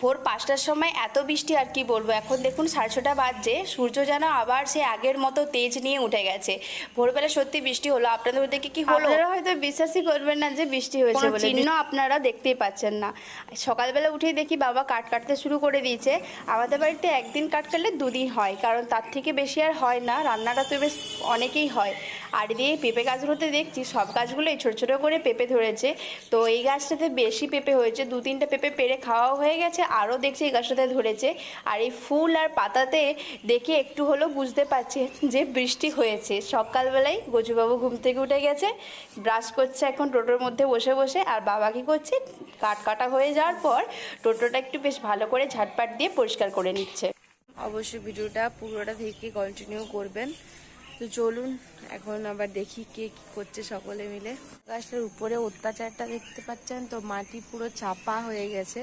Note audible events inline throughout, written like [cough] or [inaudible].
ভোর পাঁচটার সময় এত বৃষ্টি আর কি বলব? এখন দেখুন সাড়ে ছটা বাজছে সূর্য যেন আবার সে আগের মতো তেজ নিয়ে উঠে গেছে। ভোরবেলা সত্যি বৃষ্টি হলো আপনাদের ওদিকে কি হলো? আপনারা হয়তো বিশ্বাসই করবেন না যে বৃষ্টি হয়েছে বলে। চিহ্ন আপনারা দেখতেই পাচ্ছেন না। সকালবেলা উঠেই দেখি বাবা কাঠ কাটতে শুরু করে দিয়েছে। আমাদের বাড়িতে একদিন কাঠ কাটলে দুদিন হয় কারণ তার থেকে বেশি আর হয় না রান্নাটা তো বেশ অনেকেই হয়। আর দিয়ে পেঁপে গাছগুলোতে দেখছি সব গাছগুলোই ছোটো ছোটো করে পেঁপে ধরেছে। তো এই গাছটাতে বেশি পেঁপে হয়েছে দু তিনটে পেঁপে পেরে খাওয়াও হয়ে গেছে আরও দেখছি এই গাছটাতে ধরেছে। আর এই ফুল আর পাতাতে দেখে একটু হলেও বুঝতে পারছি যে বৃষ্টি হয়েছে। সকালবেলায় গজুবাবু ঘুম থেকে উঠে গেছে, ব্রাশ করছে এখন টোটোর মধ্যে বসে বসে, আর বাবা কি করছে কাট কাটা হয়ে যাওয়ার পর টোটোটা একটু বেশ ভালো করে ঝাটপাট দিয়ে পরিষ্কার করে নিচ্ছে। অবশ্যই ভিডিওটা পুরোটা থেকে কন্টিনিউ করবেন। তো চলুন, এখন আবার দেখি কে কি করছে সকলে মিলে। গাছটার উপরে অত্যাচারটা দেখতে পাচ্ছেন তো, মাটি পুরো চাপা হয়ে গেছে।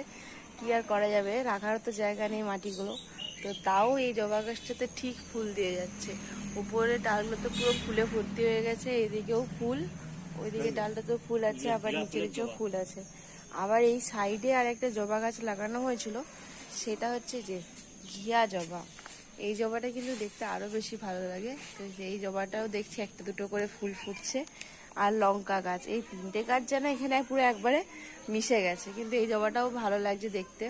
কি আর করা যাবে? রাখার তো জায়গা নেই মাটিগুলো। তো তাও এই জবা গাছটাতে ঠিক ফুল দিয়ে যাচ্ছে। উপরে ডালগুলো তো পুরো ফুলে ভর্তি হয়ে গেছে এদিকেও ফুল ওইদিকে ডালটাতেও ফুল আছে আবার নিচে নিচেও ফুল আছে। আবার এই সাইডে আর একটা জবা গাছ লাগানো হয়েছিল সেটা হচ্ছে যে ঘিয়া জবা। এই জবাটা কিন্তু দেখতে আরও বেশি ভালো লাগে। তো এই জবাটাও দেখছি একটা দুটো করে ফুল ফুটছে। আর লঙ্কা গাছ। এই তিনটে গাছ যেন এখানে পুরো একবারে মিশে গেছে। কিন্তু এই জবাটাও ভালো লাগছে দেখতে।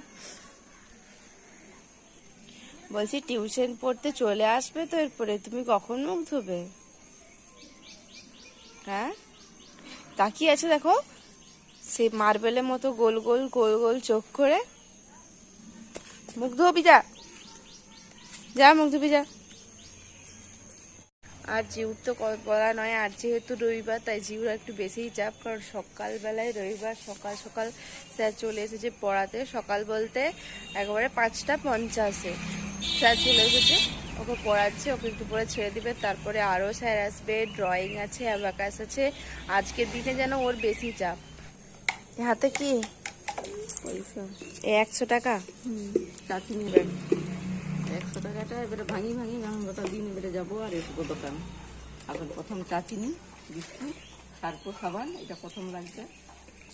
বলছি, টিউশন পড়তে চলে আসবে তো এরপরে? তুমি কখন মুখ ধোবে হ্যাঁ? তাকিয়ে আছে দেখো? সেই মার্বেলের মতো গোল গোল গোল গোল চোখ করে। মুখ ধোবি যা। যা মুখ ধুবি যা। আর জিউর তো বলা নয় আর যেহেতু রবিবার তাই জিউর একটু বেশিই চাপ কারণ সকালবেলায় রবিবার সকাল সকাল স্যার চলে এসেছে পড়াতে। সকাল বলতে একেবারে পাঁচটা পঞ্চাশে। স্যার চলে এসেছে ওকে পড়াচ্ছে ওকে একটু পরে ছেড়ে দিবে। তারপরে আরও স্যার আসবে ড্রয়িং আছে অ্যাবাকাস আছে। আজকের দিনে যেন ওর বেশি চাপ। হাতে কি? একশো টাকা। একশো টাকাটা এবারে ভাঙি ভাঙি ভাঙি গোটা দিন এবারে যাব আর এসবো দোকান। এখন প্রথম চাটনি বিস্কুট তারপর সাবান এটা প্রথম লাগছে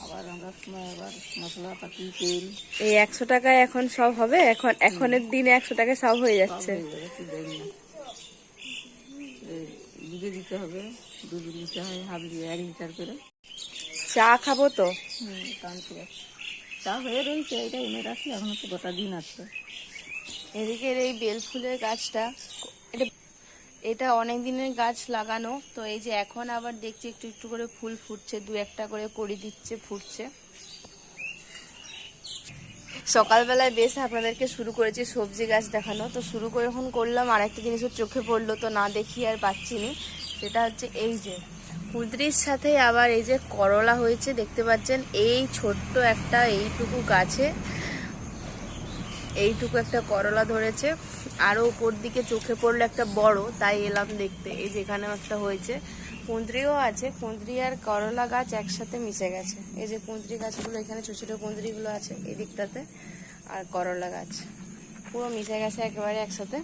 আবার আমরা সময় আবার মশলাপাতি তেল। এই একশো টাকায় এখন সব হবে? এখন এখনের দিনে একশো টাকায় সব হয়ে যাচ্ছে। দুধে দিতে হবে দুধ দিতে হয় হাফ দিয়ে এক লিটার করে। চা খাব তো? চা হয়ে রয়েছে এটা এনে রাখি এখন তো গোটা দিন আছে। এদিকের এই বেল ফুলের গাছটা, এটা এটা অনেক দিনের গাছ লাগানো, তো এই যে এখন আবার দেখছি একটু একটু করে ফুল ফুটছে, দু একটা করে কড়ি দিচ্ছে, ফুটছে। সকালবেলায় বেশ আপনাদেরকে শুরু করেছি সবজি গাছ দেখানো, তো শুরু করে যখন করলাম আর একটা জিনিসের চোখে পড়ল, তো না দেখি আর পাচ্ছি নি, সেটা হচ্ছে এই যে কুঁদরির সাথে আবার এই যে করলা হয়েছে, দেখতে পাচ্ছেন, এই ছোট্ট একটা এইটুকু গাছে এইটুকু একটা করলা ধরেছে। আরও উপর দিকে চোখে পড়ল একটা বড়, তাই এলাম দেখতে। এই যেখানেও একটা হয়েছে। কুঁদরিও আছে। কুঁদরি আর করলা গাছ একসাথে মিশে গেছে। এই যে কুঁদরি গাছগুলো, এখানে ছোটো ছোটো কুঁদরিগুলো আছে এই দিকটাতে আর করলা গাছ পুরো মিশে গেছে একেবারে একসাথে।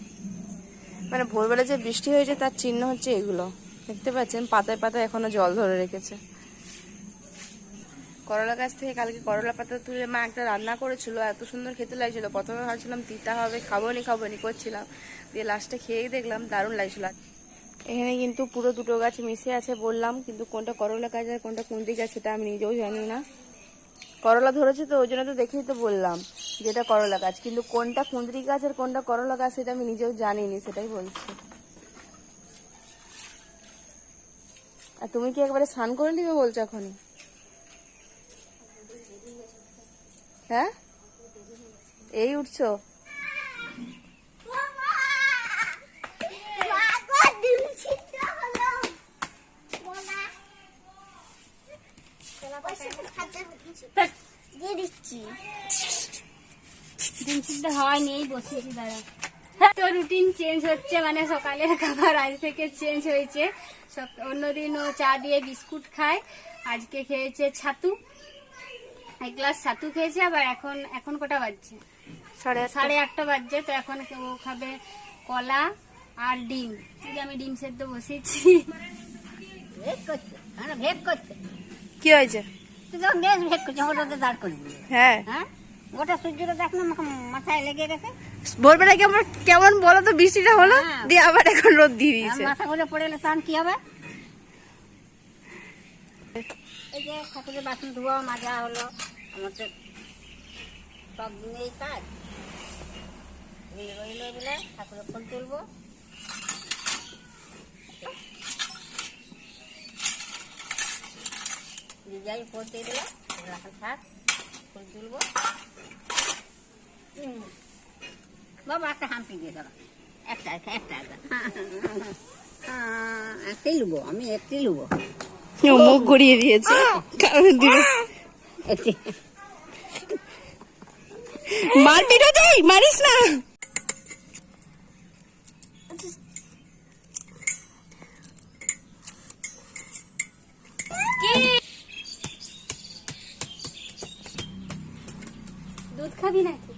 মানে ভোরবেলা যে বৃষ্টি হয়েছে, তার চিহ্ন হচ্ছে এগুলো। দেখতে পাচ্ছেন, পাতায় পাতায় এখনও জল ধরে রেখেছে। করলা গাছ থেকে কালকে করলা পাতা তুলে মা একটা রান্না করেছিল, এত সুন্দর খেতে লাগছিল। প্রথমে ভাবছিলাম, তিতা হবে, খাব নি খাব নি করছিলাম। দিয়ে লাস্টে খেয়েই দেখলাম, দারুণ লাগছিল। এখানে কিন্তু পুরো দুটো গাছ মিশে আছে বললাম, কিন্তু কোনটা করলা গাছ আর কোনটা কুন্দি গাছ সেটা আমি নিজেও জানি না। করলা ধরেছে তো, ওই জন্য তো দেখেই তো বললাম যেটা করলা গাছ। কিন্তু কোনটা কুঁদরি গাছ আর কোনটা করলা গাছ সেটা আমি নিজেও জানিনি, সেটাই বলছি। আর তুমি কি একবারে স্নান করে নিবে বলছো এখনই? হ্যাঁ? এই উঠছো? দাঁড়া তো রুটিন চেঞ্জ হচ্ছে মানে সকালের খাবার আজ থেকে চেঞ্জ হয়েছে। অন্যদিন ও চা দিয়ে বিস্কুট খায়, আজকে খেয়েছে ছাতু। এক গ্লাস ছাতু খেয়েছে আবার এখন এখন কটা বাজছে? সাড়ে আটটা। সাড়ে আটটা বাজছে তো এখন ও খাবে কলা আর ডিম। এই যে আমি ডিম সেদ্ধ বসিয়েছি। করছে কি হয়েছে? তুই যখন গ্যাস ভেদ দাঁড় করে হ্যাঁ। হ্যাঁ? গোটা সূর্যটা দেখ না মাথায় লেগে গেছে। ভোরবেলা কেমন কেমন বলো তো বৃষ্টিটা হলো? হ্যাঁ। দিয়ে আবার এখন রোদ দিয়ে দিয়েছে। মাথা ঘুরে পড়ে তখন কি হবে? এই যে ঠাকুরের বাসন ধোয়া মাজা হলো আমার তো সব দিনেই কাজ রইল বলে ঠাকুরের ফুল তুলবো যাই পড়তে দিলে এখন থাক ফুল তুলবো বাবা একটা হাম্পি দিয়ে দাও একটা একটা একটা একটা একটাই লুবো আমি একটাই লুবো মুখ গড়িয়ে দিয়েছে। কারণ দিয়ে মারপিট হতেই মারিস না দুধ খাবি নাকি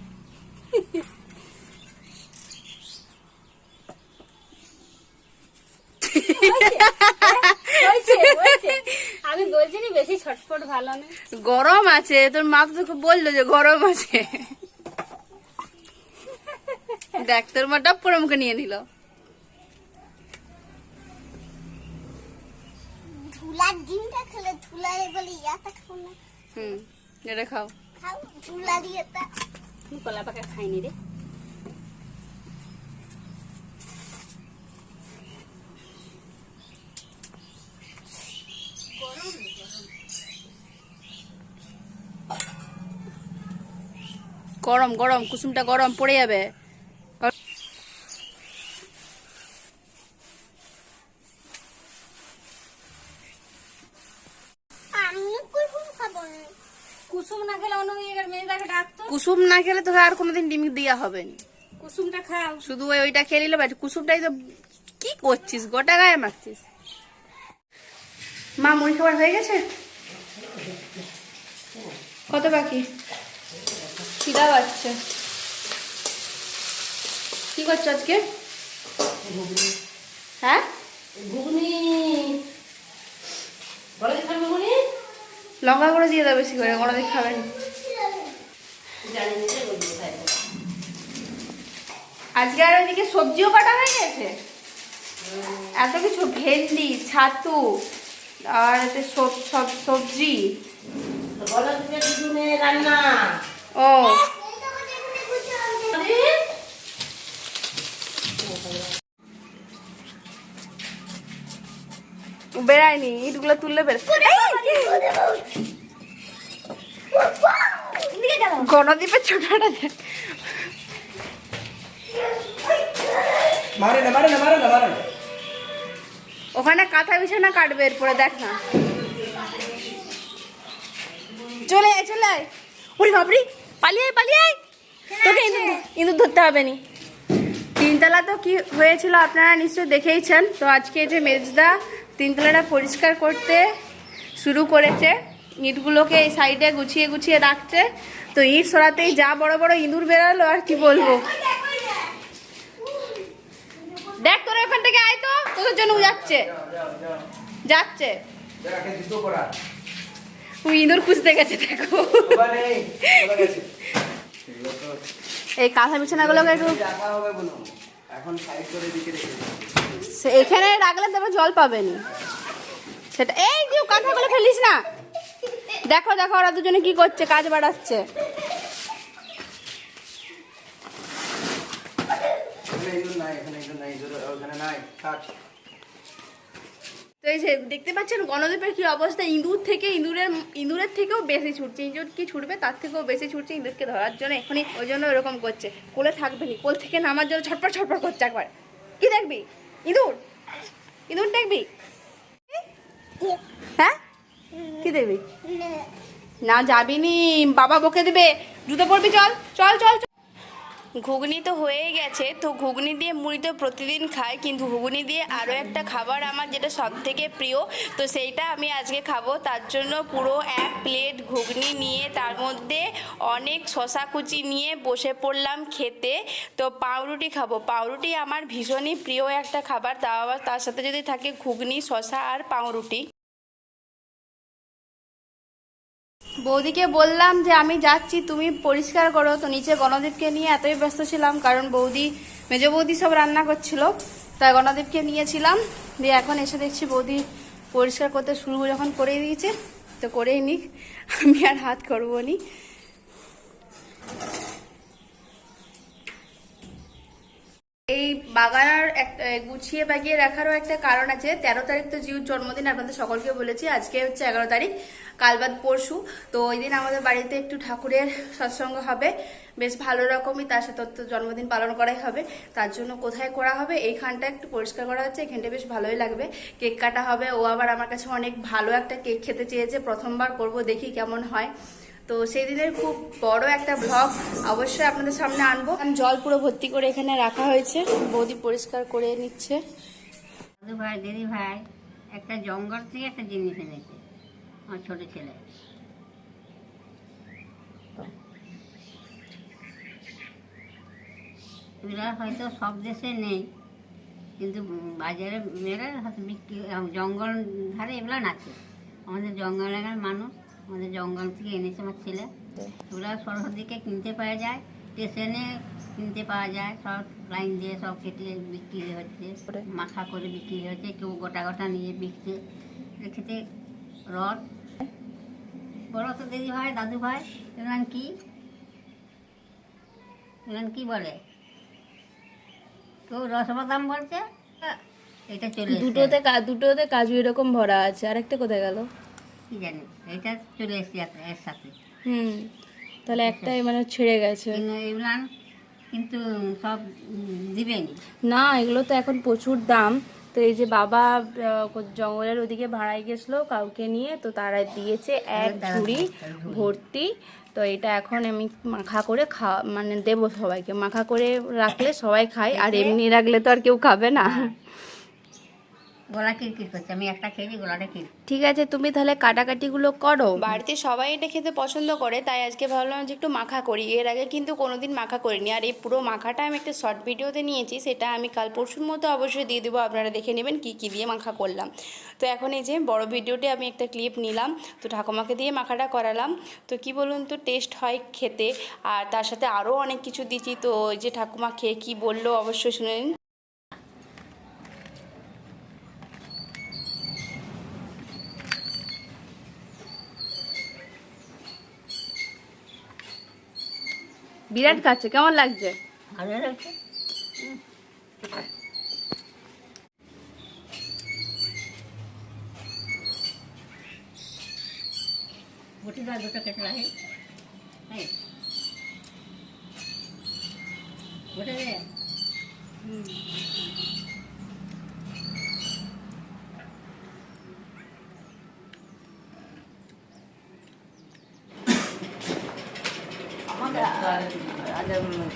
হয়েছে, হয়েছে। আমি বলছি না বেশি ছটফট ভালো না গরম আছে তোর মা তো তোকে বলল যে গরম আছে। দেখ তোর মা টপ করে মুখে নিয়ে নিল। ধুলার ডিমটা খেলে ধুলারে বলে ইয়াটা খাও না। হুম এটা খাও। খাও ধুলার ইয়েটা কলা পাকা খাইনি রে। গরম গরম কুসুমটা গরম পড়ে যাবে। কুসুম না। খেলে অন্য জায়গার মেয়েটাকে ডাকতো। কুসুম না খেলে তোকে আর কোনোদিন ডিম দেওয়া হবে না। কুসুমটা খাও। শুধু ওই ওইটা খেয়ে নিলে বাট কুসুমটাই তো কি করছিস গোটা গায়ে মারছিস মা মুড়ি খাবার হয়ে গেছে? কত বাকি? খিদা পাচ্ছে। কি করছ আজকে? হ্যাঁ? লঙ্কা করে দিয়ে দাও বেশি করে কোনোদিন খাবেন আজকে আর ওইদিকে সবজিও কাটা হয়ে গেছে? এত কিছু ভেন্ডি ছাতু আর এতে সব- সব সবজি। ও। বেড়ায়নি ইটগুলো তুললে বের গণদ্বীপের ছোটটা দেখ ওখানে কাঁথা বিছানা কাটবে এরপরে দেখ না। চলে চলে ওরে বাবরি পালিয়ে পালিয়ে তোকে ইঁদুর ইঁদুর ধরতে হবে নি। তিনতলা তো কি হয়েছিল আপনারা নিশ্চয়ই দেখেইছেন। তো আজকে এই যে মেজদা তিনতলাটা পরিষ্কার করতে শুরু করেছে ইঁটগুলোকে এই সাইডে গুছিয়ে গুছিয়ে রাখছে। তো ইট সরাতেই যা বড় বড় ইঁদুর বেরালো আর কি বলব। দেখ তোরা ওখান থেকে আয় তো তোদের জন্য যাচ্ছে। যাচ্ছে। দেখাকে জুতো পরা ও ইঁদুর খুঁজতে গেছে দেখো। এই কাঁথা বিছানাগুলোকে একটু এখন সাইড করে দিকে রেখে দিচ্ছি। সে- এখানে রাখলে তবে জল পাবেনি। সেটা এই যে কাঁথাগুলো ফেলিস না। দেখো দেখো ওরা দুজনে কি করছে কাজ বাড়াচ্ছে। নাই এখানে নাই ওখানে নাই তো এই যে দেখতে পাচ্ছেন গণদ্বীপের কি অবস্থা? ইঁদুর থেকে ইঁদুরের ইঁদুরের থেকেও বেশি ছুটছে। ইঁদুর কি ছুটবে? তার থেকেও বেশি ছুটছে। ইঁদুরকে ধরার জন্য এখনই ওই জন্য এরকম করছে। কোলে থাকবে নি। কোল থেকে নামার জন্য ছটপট ছটপট করছে একবার। কি দেখবি? ইঁদুর? ইঁদুর দেখবি? হ্যাঁ? কি দেখবি? না। যাবি নি। বাবা বকে দেবে। জুতো পরবি চল চল চল। ঘুগনি তো হয়েই গেছে, তো ঘুগনি দিয়ে মুড়ি তো প্রতিদিন খাই, কিন্তু ঘুগনি দিয়ে আরও একটা খাবার আমার যেটা সব থেকে প্রিয়, তো সেইটা আমি আজকে খাব। তার জন্য পুরো এক প্লেট ঘুগনি নিয়ে তার মধ্যে অনেক শশা কুচি নিয়ে বসে পড়লাম খেতে। তো পাউরুটি খাব। পাউরুটি আমার ভীষণই প্রিয় একটা খাবার, তাও আবার তার সাথে যদি থাকে ঘুগনি শশা আর পাউরুটি। বৌদিকে বললাম যে আমি যাচ্ছি, তুমি পরিষ্কার করো। তো নিচে গণদীপকে নিয়ে এতই ব্যস্ত ছিলাম, কারণ বৌদি, মেজ বৌদি সব রান্না করছিল। তাই গণদীপকে নিয়েছিলাম, দিয়ে এখন এসে দেখছি বৌদি পরিষ্কার করতে শুরু যখন করে দিয়েছে, তো করেই নিক। আমি আর হাত করব নি। এই বাগানার গুছিয়ে বাগিয়ে রাখারও একটা কারণ আছে। তেরো তারিখ তো জিউর জন্মদিন, আপনাদের সকলকে বলেছি। আজকে হচ্ছে এগারো তারিখ, কাল বাদ পরশু। তো ওই দিন আমাদের বাড়িতে একটু ঠাকুরের সৎসঙ্গ হবে। বেশ ভালো রকমই তার সাথে তো জন্মদিন পালন করাই হবে। তার জন্য কোথায় করা হবে এইখানটা একটু পরিষ্কার করা হচ্ছে। এখানটা বেশ ভালোই লাগবে। কেক কাটা হবে। ও আবার আমার কাছে অনেক ভালো একটা কেক খেতে চেয়েছে। প্রথমবার করব, দেখি কেমন হয়। তো সেই দিনের খুব বড় একটা ব্লগ অবশ্যই আপনাদের সামনে আনব। জল পুরো ভর্তি করে এখানে রাখা হয়েছে। বৌদি পরিষ্কার করে নিচ্ছে। ভাই, দিদি ভাই, একটা জঙ্গল থেকে একটা জিনিস এনেছে, আমার ছোট ছেলে। হয়তো সব দেশে নেই, কিন্তু বাজারে মেয়েরা হয়তো বিক্রি জঙ্গল ধারে এগুলো নাচে। আমাদের জঙ্গল এলাকার মানুষ আমাদের জঙ্গল থেকে এনেছে আমার ছেলে। এগুলো সরহর দিকে কিনতে পাওয়া যায় স্টেশনে কিনতে পাওয়া যায় সব লাইন দিয়ে সব কেটে বিক্রি হচ্ছে মাখা করে বিক্রি হচ্ছে কেউ গোটা গোটা নিয়ে বিকছে। রেখেছে রড। বড় তো দিদি ভাই দাদু ভাই এগুলো কি? এগুলো কি বলে? কেউ রসবাদাম বলছে? এটা চলে দুটোতে দুটোতে কাজু এরকম ভরা আছে আরেকটা কোথায় গেল? কি জানি এটা চলে এসছে এর- এর সাথে হুম তাহলে একটাই মানে ছেড়ে গেছে। এগুলান কিন্তু সব দিবেনি। না এগুলো তো এখন প্রচুর দাম। তো এই যে বাবা জঙ্গলের ওদিকে ভাড়ায় গেছিল কাউকে নিয়ে তো তারা দিয়েছে এক ঝুড়ি ভর্তি। তো এটা এখন আমি মাখা করে খাওয়া মানে দেবো সবাইকে। মাখা করে রাখলে সবাই খায় আর এমনি রাখলে তো আর কেউ খাবে না। গলা কিরকির করছে আমি একটা খেয়েছি গলাটা কির ঠিক আছে তুমি তাহলে কাটাকাটিগুলো করো। বাড়িতে সবাই এটা খেতে পছন্দ করে তাই আজকে ভাবলাম যে একটু মাখা করি। এর আগে কিন্তু কোনোদিন মাখা করিনি আর এই পুরো মাখাটা আমি একটা শর্ট ভিডিওতে নিয়েছি সেটা আমি কাল পরশুর মতো অবশ্যই দিয়ে দেবো আপনারা দেখে নেবেন কি কি দিয়ে মাখা করলাম। তো এখন এই যে বড় ভিডিওতে আমি একটা ক্লিপ নিলাম তো ঠাকুমাকে দিয়ে মাখাটা করালাম। তো কি বলুন তো টেস্ট হয় খেতে আর তার সাথে আরও অনেক কিছু দিচ্ছি তো ওই যে ঠাকুমা খেয়ে কী বলল অবশ্যই শুনে নিন। বিরাট খাচ্ছে কেমন লাগছে? ভালো লাগছে। বটি দাও দুটো কেটে রাখে। এই। বটে দে আমাদের আগে ছোটটাকে দিবি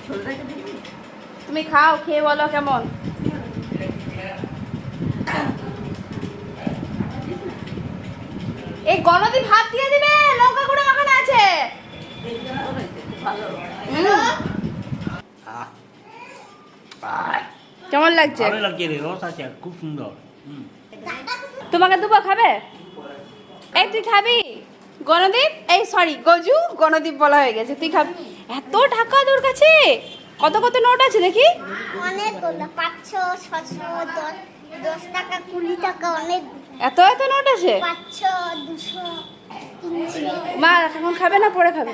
তুমি খাও খেয়ে বলো কেমন? এই গণদীপ হাত দিয়ে দিবে লঙ্কা গুঁড়ো মাখানো আছে। কেমন লাগছে? ভালো লাগছে রে রস আছে খুব সুন্দর। তোমাকে দুবো খাবে? এই তুই খাবি? গণদীপ? এই সরি গজু? গণদীপ বলা হয়ে গেছে। তুই খাবি। এত টাকা তোর কাছে? কত কত নোট আছে দেখি? অনেকগুলো পাঁচশো ছশো দশ টাকা কুড়ি টাকা অনেক। এত এত নোট আছে? পাঁচশো দুশো মা এখন খাবে না? পরে খাবে।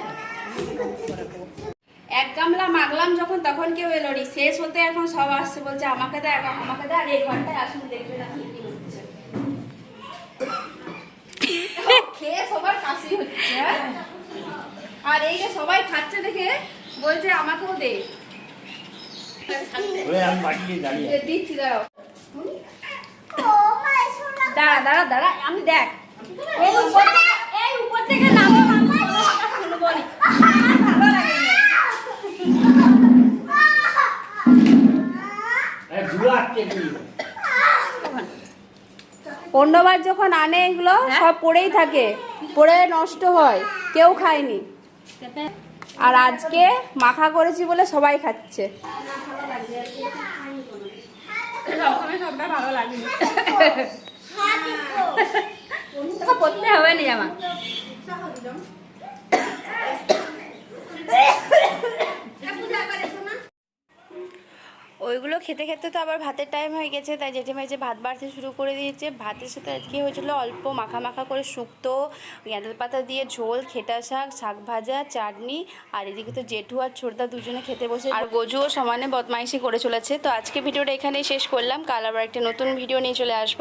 এক গামলা মাগলাম যখন তখন কেউ এলো শেষ হতে এখন সব আসছে। বলছে আমাকে দে এক- আমাকে দে আর এই ঘন্টায় আসুন দেখবে না কি কি হচ্ছে। খেয়ে সবার কাশি হচ্ছে? আর এই যে সবাই খাচ্ছে দেখে বলছে আমাকেও দে। দিচ্ছি দাঁড়াও। দাঁড়া দাঁড়া দাঁড়া আমি দেখ। অন্যবার যখন আনে এগুলো সব পড়েই থাকে। পড়ে নষ্ট হয় কেউ খায়নি। আর আজকে মাখা করেছি বলে সবাই খাচ্ছে। পড়তে হবে না জামা। [coughs] [coughs] ওইগুলো খেতে খেতে তো আবার ভাতের টাইম হয়ে গেছে, তাই জেঠিমা যে ভাত বাড়তে শুরু করে দিয়েছে, ভাতের সাথে আজকে হয়েছিল অল্প মাখা মাখা করে শুক্তো গেঁদাল পাতা দিয়ে ঝোল, খেটা শাক শাক ভাজা, চাটনি, আর এদিকে তো জেঠু আর ছোটদা দুজনে খেতে বসে আর গজুও সমানে বদমাইশি করে চলেছে, তো আজকে ভিডিওটা এখানেই শেষ করলাম, কাল আবার একটা নতুন ভিডিও নিয়ে চলে আসব।